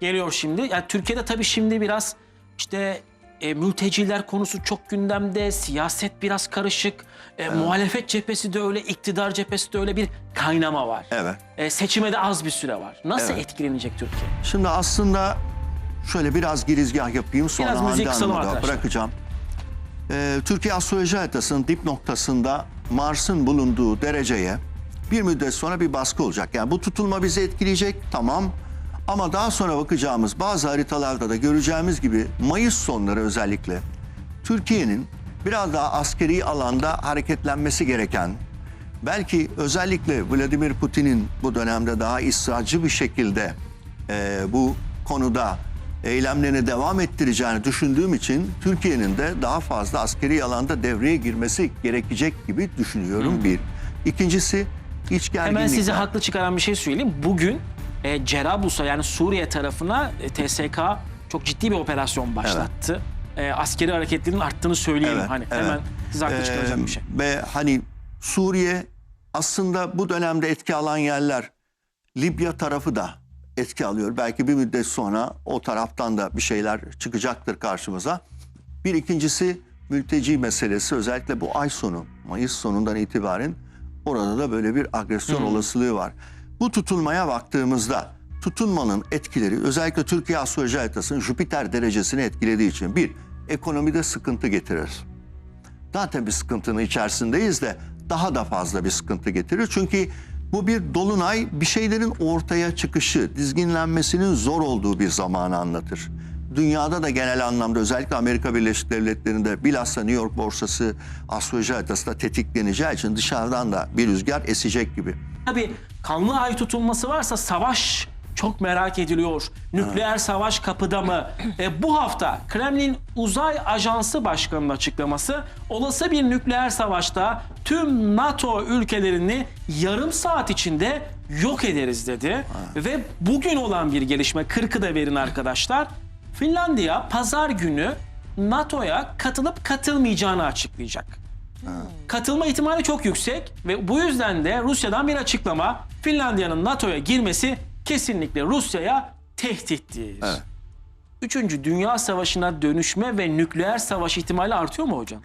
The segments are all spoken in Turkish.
geliyor şimdi. Yani Türkiye'de tabii şimdi biraz işte e, mülteciler konusu çok gündemde, siyaset biraz karışık, e, muhalefet cephesi de öyle, iktidar cephesi de öyle bir kaynama var. Evet. E, seçime de az bir süre var. Nasıl Evet. etkilenecek Türkiye? Şimdi aslında şöyle biraz girizgah yapayım sonra Biraz Hande arkadaşlar. bırakacağım. Ee, Türkiye astroloji haritasının dip noktasında Mars'ın bulunduğu dereceye bir müddet sonra bir baskı olacak. Yani bu tutulma bizi etkileyecek tamam ama daha sonra bakacağımız bazı haritalarda da göreceğimiz gibi Mayıs sonları özellikle Türkiye'nin biraz daha askeri alanda hareketlenmesi gereken belki özellikle Vladimir Putin'in bu dönemde daha ısrarcı bir şekilde e, bu konuda eylemlerini devam ettireceğini düşündüğüm için Türkiye'nin de daha fazla askeri alanda devreye girmesi gerekecek gibi düşünüyorum bir. İkincisi iç gerginlikler. Hemen sizi haklı çıkaran bir şey söyleyeyim. Bugün e, Cerablus'a yani Suriye tarafına e, TSK çok ciddi bir operasyon başlattı. E, askeri hareketlerin arttığını söyleyelim. Evet, hani evet. hemen sizi haklı Ee, çıkaracağım bir şey. Ve hani Suriye aslında bu dönemde etki alan yerler Libya tarafı da etki alıyor. Belki bir müddet sonra o taraftan da bir şeyler çıkacaktır karşımıza. Bir ikincisi mülteci meselesi özellikle bu ay sonu Mayıs sonundan itibaren orada da böyle bir agresyon olasılığı var. Bu tutulmaya baktığımızda tutulmanın etkileri özellikle Türkiye astroloji haritasının Jüpiter derecesini etkilediği için bir ekonomide sıkıntı getirir zaten bir sıkıntının içerisindeyiz de daha da fazla bir sıkıntı getirir. Çünkü bu bir dolunay bir şeylerin ortaya çıkışı, dizginlenmesinin zor olduğu bir zamanı anlatır. Dünyada da genel anlamda özellikle Amerika Birleşik Devletleri'nde bilhassa New York borsası astroloji haritasında tetikleneceği için dışarıdan da bir rüzgar esecek gibi. Tabii kanlı ay tutulması varsa savaş çok merak ediliyor. Nükleer savaş kapıda mı? E, bu hafta Kremlin Uzay Ajansı Başkanı'nın açıklaması olası bir nükleer savaşta tüm NATO ülkelerini yarım saat içinde yok ederiz dedi. Ve bugün olan bir gelişme 40'ı da verin arkadaşlar. Finlandiya pazar günü NATO'ya katılıp katılmayacağını açıklayacak. Katılma ihtimali çok yüksek ve bu yüzden de Rusya'dan bir açıklama Finlandiya'nın NATO'ya girmesi kesinlikle Rusya'ya tehdittir. Evet. Üçüncü Dünya Savaşı'na dönüşme ve nükleer savaş ihtimali artıyor mu hocam?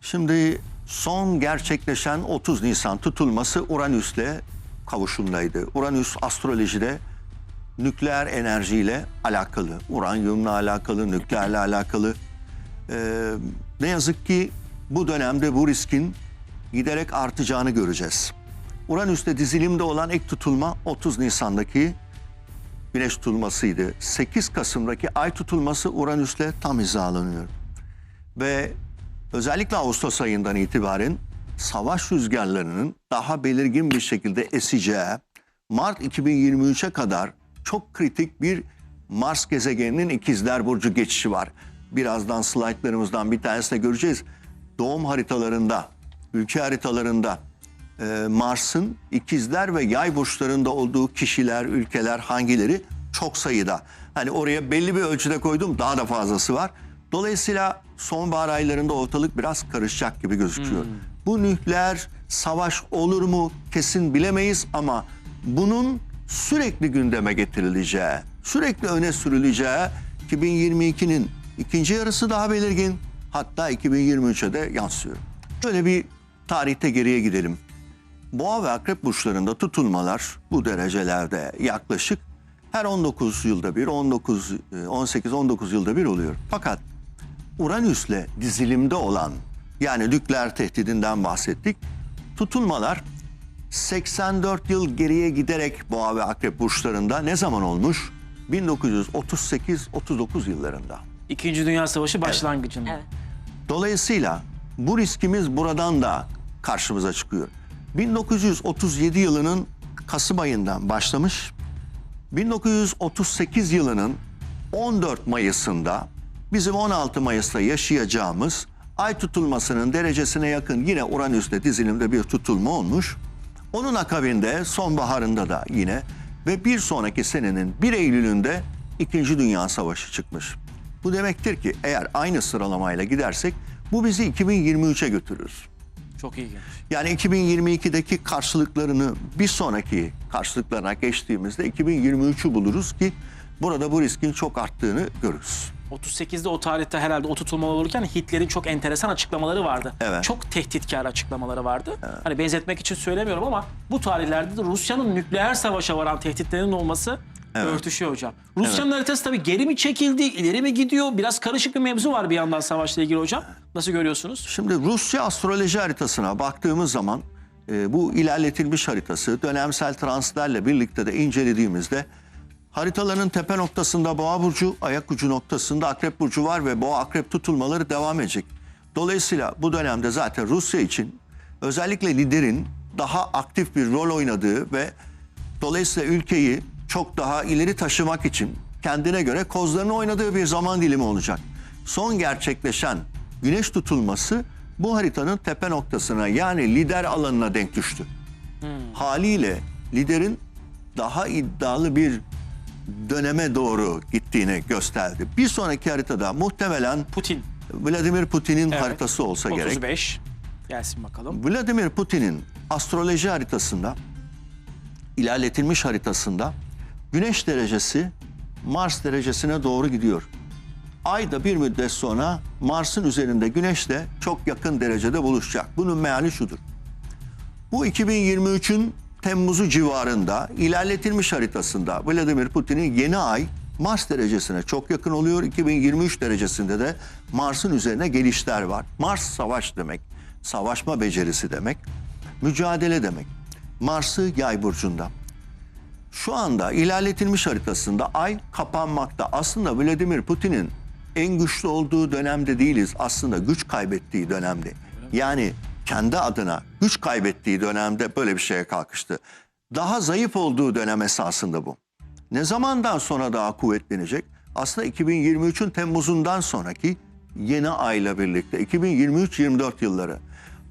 Şimdi son gerçekleşen 30 Nisan tutulması Uranüs'le kavuşumdaydı. Uranüs astrolojide nükleer enerjiyle alakalı, uranyumla alakalı, nükleerle alakalı. Ee, ne yazık ki bu dönemde bu riskin giderek artacağını göreceğiz. Uranüs'te dizilimde olan ek tutulma 30 Nisan'daki güneş tutulmasıydı. 8 Kasım'daki ay tutulması Uranüs'le tam hizalanıyor. Ve özellikle Ağustos ayından itibaren savaş rüzgarlarının daha belirgin bir şekilde eseceği Mart 2023'e kadar çok kritik bir Mars gezegeninin ikizler burcu geçişi var. Birazdan slaytlarımızdan bir tanesinde göreceğiz. Doğum haritalarında, ülke haritalarında e, Mars'ın ikizler ve yay burçlarında olduğu kişiler, ülkeler hangileri çok sayıda. Hani oraya belli bir ölçüde koydum daha da fazlası var. Dolayısıyla sonbahar aylarında ortalık biraz karışacak gibi gözüküyor. Bu nükleer savaş olur mu kesin bilemeyiz ama bunun sürekli gündeme getirileceği, sürekli öne sürüleceği 2022'nin ikinci yarısı daha belirgin hatta 2023'e de yansıyor. Şöyle bir tarihte geriye gidelim. Boğa ve akrep burçlarında tutulmalar bu derecelerde yaklaşık her 19 yılda bir, 19 18-19 yılda bir oluyor. Fakat Uranüs'le dizilimde olan yani nükleer tehdidinden bahsettik. Tutulmalar 84 yıl geriye giderek Boğa ve Akrep burçlarında ne zaman olmuş? 1938-39 yıllarında. İkinci Dünya Savaşı başlangıcında. Evet. Dolayısıyla bu riskimiz buradan da karşımıza çıkıyor. 1937 yılının Kasım ayından başlamış. 1938 yılının 14 Mayıs'ında bizim 16 Mayıs'ta yaşayacağımız ay tutulmasının derecesine yakın yine Uranüs'te dizilimde bir tutulma olmuş. Onun akabinde sonbaharında da yine ve bir sonraki senenin 1 Eylül'ünde 2. Dünya Savaşı çıkmış. Bu demektir ki eğer aynı sıralamayla gidersek bu bizi 2023'e götürür. Çok ilginç. Yani 2022'deki karşılıklarını bir sonraki karşılıklarına geçtiğimizde 2023'ü buluruz ki burada bu riskin çok arttığını görürüz. 38'de o tarihte herhalde o tutulmalar olurken Hitler'in çok enteresan açıklamaları vardı. Evet. Çok tehditkar açıklamaları vardı. Hani benzetmek için söylemiyorum ama bu tarihlerde de Rusya'nın nükleer savaşa varan tehditlerinin olması örtüşüyor hocam. Rusya'nın haritası tabii geri mi çekildi, ileri mi gidiyor? Biraz karışık bir mevzu var bir yandan savaşla ilgili hocam. Nasıl görüyorsunuz? Şimdi Rusya astroloji haritasına baktığımız zaman e, bu ilerletilmiş haritası dönemsel translerle birlikte de incelediğimizde haritaların tepe noktasında boğa burcu, ayak ucu noktasında akrep burcu var ve boğa akrep tutulmaları devam edecek. Dolayısıyla bu dönemde zaten Rusya için özellikle liderin daha aktif bir rol oynadığı ve dolayısıyla ülkeyi çok daha ileri taşımak için kendine göre kozlarını oynadığı bir zaman dilimi olacak. Son gerçekleşen güneş tutulması bu haritanın tepe noktasına yani lider alanına denk düştü. Haliyle liderin daha iddialı bir döneme doğru gittiğini gösterdi. Bir sonraki haritada muhtemelen Putin. Vladimir Putin'in Evet. haritası olsa gerek. 35. Gelsin bakalım. Vladimir Putin'in astroloji haritasında ilerletilmiş haritasında Güneş derecesi Mars derecesine doğru gidiyor. Ay da bir müddet sonra Mars'ın üzerinde Güneş'le çok yakın derecede buluşacak. Bunun meali şudur. Bu 2023'ün Temmuz'u civarında ilerletilmiş haritasında Vladimir Putin'in yeni ay Mars derecesine çok yakın oluyor. 2023 derecesinde de Mars'ın üzerine gelişler var. Mars savaş demek, savaşma becerisi demek, mücadele demek. Mars'ı yay burcunda. Şu anda ilerletilmiş haritasında ay kapanmakta. Aslında Vladimir Putin'in en güçlü olduğu dönemde değiliz. Aslında güç kaybettiği dönemde. Yani kendi adına güç kaybettiği dönemde böyle bir şeye kalkıştı. Daha zayıf olduğu dönem esasında bu. Ne zamandan sonra daha kuvvetlenecek? Aslında 2023'ün Temmuz'undan sonraki yeni ayla birlikte 2023-24 yılları.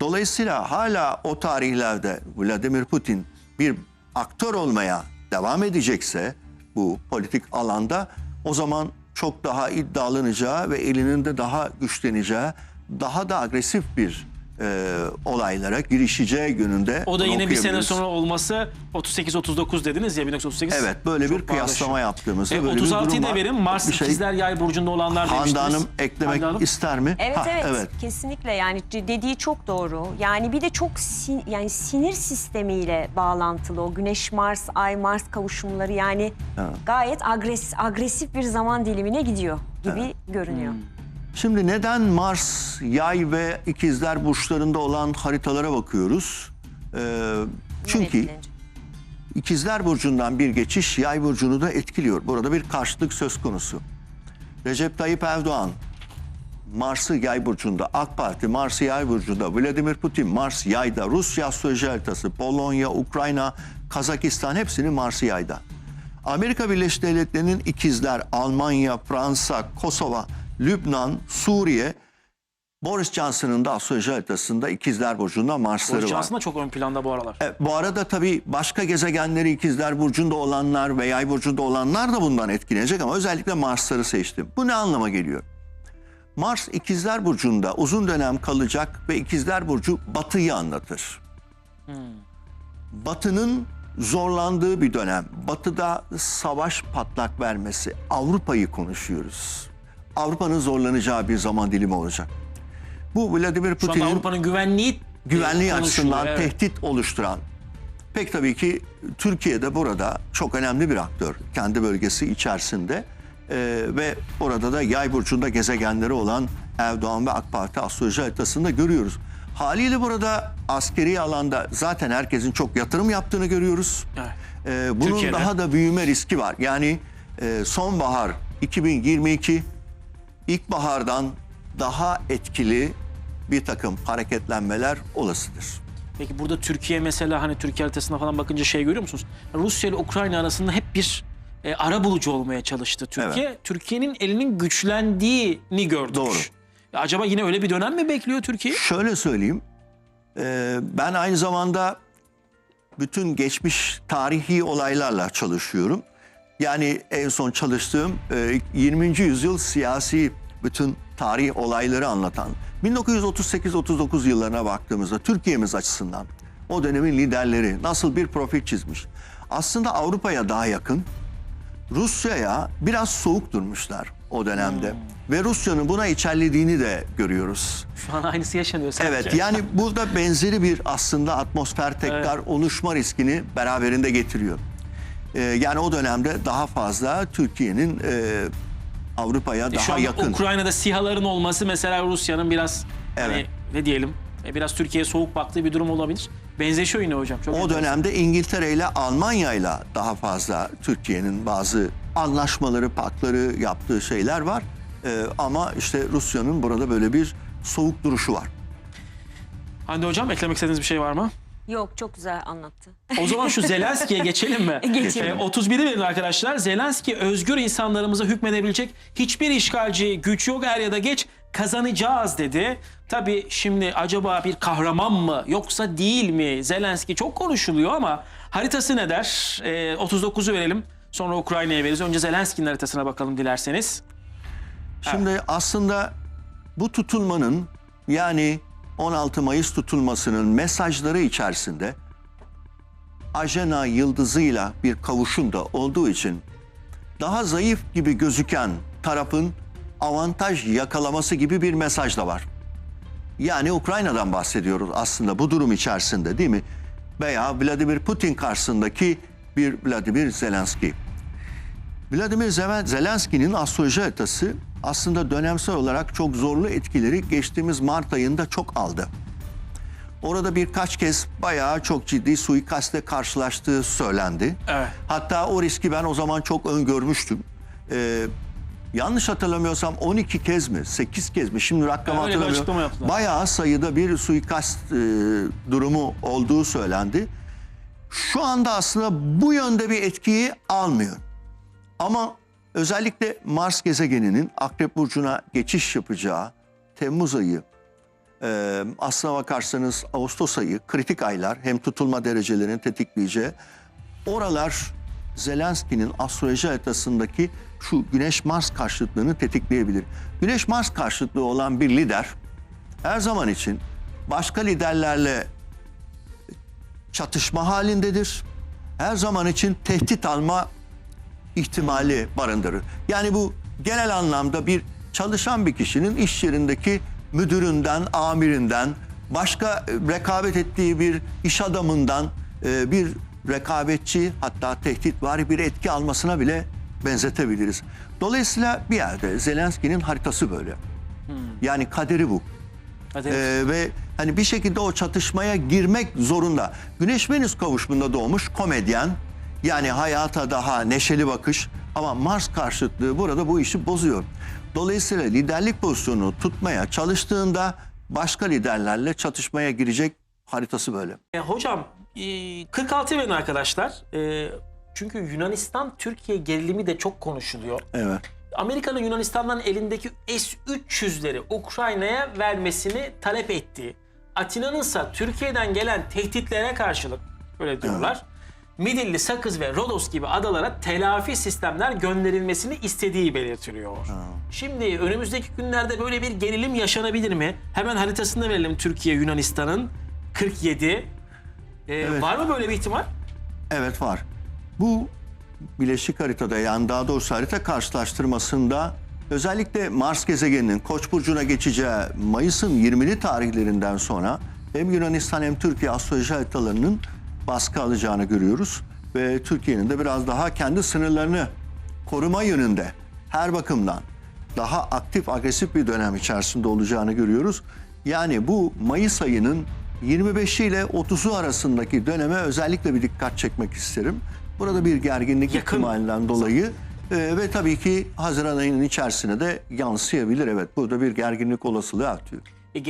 Dolayısıyla hala o tarihlerde Vladimir Putin bir aktör olmaya devam edecekse bu politik alanda o zaman çok daha iddialanacağı ve elinin de daha güçleneceği, daha da agresif bir e, olaylara girişeceği yönünde O da yine bir sene sonra olması 38-39 dediniz ya 1938. Evet böyle bir kıyaslama yaptığımızda E, böyle bir 36'yı durum da var. verin. Mars Bir şey- ikizler yay burcunda olanlar Hande demiştiniz. Hanım eklemek Hande Hanım. ister mi? Evet, Ha, evet kesinlikle yani dediği çok doğru. Yani bir de çok sin- yani sinir sistemiyle bağlantılı o Güneş Mars Ay Mars kavuşumları yani gayet agres agresif bir zaman dilimine gidiyor gibi görünüyor. Şimdi neden Mars, Yay ve İkizler burçlarında olan haritalara bakıyoruz? Ee, çünkü. İkizler burcundan bir geçiş Yay burcunu da etkiliyor. Burada bir karşılık söz konusu. Recep Tayyip Erdoğan Mars'ı Yay burcunda, AK Parti Mars'ı Yay burcunda, Vladimir Putin Mars Yay'da, Rusya astroloji haritası, Polonya, Ukrayna, Kazakistan hepsini Mars'ı Yay'da. Amerika Birleşik Devletleri'nin ikizler Almanya, Fransa, Kosova, Lübnan, Suriye, Boris Johnson'ın da astroloji haritasında ikizler burcunda Mars'ları Boris var. Johnson da çok ön planda bu aralar. E, bu arada tabii başka gezegenleri ikizler burcunda olanlar ve yay burcunda olanlar da bundan etkilenecek ama özellikle Mars'ları seçtim. Bu ne anlama geliyor? Mars ikizler burcunda uzun dönem kalacak ve ikizler burcu batıyı anlatır. Batının zorlandığı bir dönem. Batıda savaş patlak vermesi. Avrupa'yı konuşuyoruz. Avrupa'nın zorlanacağı bir zaman dilimi olacak. Bu Vladimir Putin'in Avrupa'nın güvenliği güvenliği e, açısından evet. tehdit oluşturan pek tabii ki Türkiye'de burada çok önemli bir aktör kendi bölgesi içerisinde Ee, ve orada da yay burcunda gezegenleri olan Erdoğan ve AK Parti astroloji haritasında görüyoruz. Haliyle burada askeri alanda zaten herkesin çok yatırım yaptığını görüyoruz. Evet. Ee, bunun Türkiye'de. daha da büyüme riski var. Yani e, sonbahar 2022 ilkbahardan daha etkili bir takım hareketlenmeler olasıdır. Peki burada Türkiye mesela hani Türkiye haritasına falan bakınca şey görüyor musunuz? Rusya ile Ukrayna arasında hep bir e, ara bulucu olmaya çalıştı Türkiye. Türkiye'nin elinin güçlendiğini gördük. Doğru. Ya acaba yine öyle bir dönem mi bekliyor Türkiye? Şöyle söyleyeyim. e, ben aynı zamanda bütün geçmiş tarihi olaylarla çalışıyorum. Yani en son çalıştığım e, 20. yüzyıl siyasi bütün tarih olayları anlatan 1938-39 yıllarına baktığımızda Türkiye'miz açısından o dönemin liderleri nasıl bir profil çizmiş. Aslında Avrupa'ya daha yakın, Rusya'ya biraz soğuk durmuşlar o dönemde. Ve Rusya'nın buna içerlediğini de görüyoruz. Şu an aynısı yaşanıyor sanki. Evet yani burada benzeri bir aslında atmosfer tekrar oluşma riskini beraberinde getiriyor. Ee, yani o dönemde daha fazla Türkiye'nin e, Avrupa'ya E, daha Şu anda yakın. Ukrayna'da SİHA'ların olması mesela Rusya'nın biraz hani Evet. ne diyelim e, biraz Türkiye'ye soğuk baktığı bir durum olabilir. Benzeşiyor yine hocam. Çok O dönemde İngiltere ile Almanya ile daha fazla Türkiye'nin bazı anlaşmaları, pakları yaptığı şeyler var. Ee, ama işte Rusya'nın burada böyle bir soğuk duruşu var. Hande hocam eklemek istediğiniz bir şey var mı? Yok çok güzel anlattı. O zaman şu Zelenski'ye geçelim mi? Geçelim. E, 31'i verin arkadaşlar. Zelenski özgür insanlarımıza hükmedebilecek hiçbir işgalci güç yok er ya da geç kazanacağız dedi. Tabii şimdi acaba bir kahraman mı yoksa değil mi? Zelenski çok konuşuluyor ama haritası ne der? E, 39'u verelim. Sonra Ukrayna'ya veririz. Önce Zelenski'nin haritasına bakalım dilerseniz. Şimdi aslında bu tutulmanın yani 16 Mayıs tutulmasının mesajları içerisinde Ajena yıldızıyla bir kavuşum da olduğu için daha zayıf gibi gözüken tarafın avantaj yakalaması gibi bir mesaj da var. Yani Ukrayna'dan bahsediyoruz aslında bu durum içerisinde değil mi? Veya Vladimir Putin karşısındaki bir Vladimir Zelenski. Vladimir Zelenski'nin astroloji haritası aslında dönemsel olarak çok zorlu etkileri geçtiğimiz Mart ayında çok aldı. Orada birkaç kez bayağı çok ciddi suikastle karşılaştığı söylendi. Evet. Hatta o riski ben o zaman çok öngörmüştüm. Ee, yanlış hatırlamıyorsam 12 kez mi 8 kez mi şimdi rakamı açıklama hatırlamıyorum. Bayağı sayıda bir suikast e, durumu olduğu söylendi. Şu anda aslında bu yönde bir etkiyi almıyor. Ama özellikle Mars gezegeninin Akrep Burcu'na geçiş yapacağı Temmuz ayı, e, aslına bakarsanız Ağustos ayı kritik aylar hem tutulma derecelerini tetikleyeceği oralar Zelenski'nin astroloji haritasındaki şu Güneş-Mars karşıtlığını tetikleyebilir. Güneş-Mars karşıtlığı olan bir lider her zaman için başka liderlerle çatışma halindedir. Her zaman için tehdit alma ihtimali barındırır. Yani bu genel anlamda bir çalışan bir kişinin iş yerindeki müdüründen, amirinden, başka e, rekabet ettiği bir iş adamından e, bir rekabetçi hatta tehdit var bir etki almasına bile benzetebiliriz. Dolayısıyla bir yerde Zelenski'nin haritası böyle. Yani kaderi bu. Ee, ve hani bir şekilde o çatışmaya girmek zorunda. Güneş Venüs kavuşumunda doğmuş komedyen yani hayata daha neşeli bakış ama Mars karşıtlığı burada bu işi bozuyor. Dolayısıyla liderlik pozisyonunu tutmaya çalıştığında başka liderlerle çatışmaya girecek haritası böyle. E, hocam e, 46 verin arkadaşlar. E, çünkü Yunanistan-Türkiye gerilimi de çok konuşuluyor. Evet. Amerika'nın Yunanistan'dan elindeki S-300'leri Ukrayna'ya vermesini talep ettiği, Atina'nın ise Türkiye'den gelen tehditlere karşılık öyle diyorlar. Midilli, Sakız ve Rodos gibi adalara telafi sistemler gönderilmesini istediği belirtiliyor. Şimdi önümüzdeki günlerde böyle bir gerilim yaşanabilir mi? Hemen haritasını verelim Türkiye Yunanistan'ın 47. Ee, Var mı böyle bir ihtimal? Evet var. Bu bileşik haritada yani daha doğrusu harita karşılaştırmasında özellikle Mars gezegeninin Koç burcuna geçeceği Mayıs'ın 20'li tarihlerinden sonra hem Yunanistan hem Türkiye astroloji haritalarının baskı alacağını görüyoruz ve Türkiye'nin de biraz daha kendi sınırlarını koruma yönünde her bakımdan daha aktif agresif bir dönem içerisinde olacağını görüyoruz. Yani bu Mayıs ayının 25 ile 30'u arasındaki döneme özellikle bir dikkat çekmek isterim. Burada bir gerginlik Yakın ihtimalinden dolayı e, ve tabii ki Haziran ayının içerisine de yansıyabilir. Evet burada bir gerginlik olasılığı artıyor.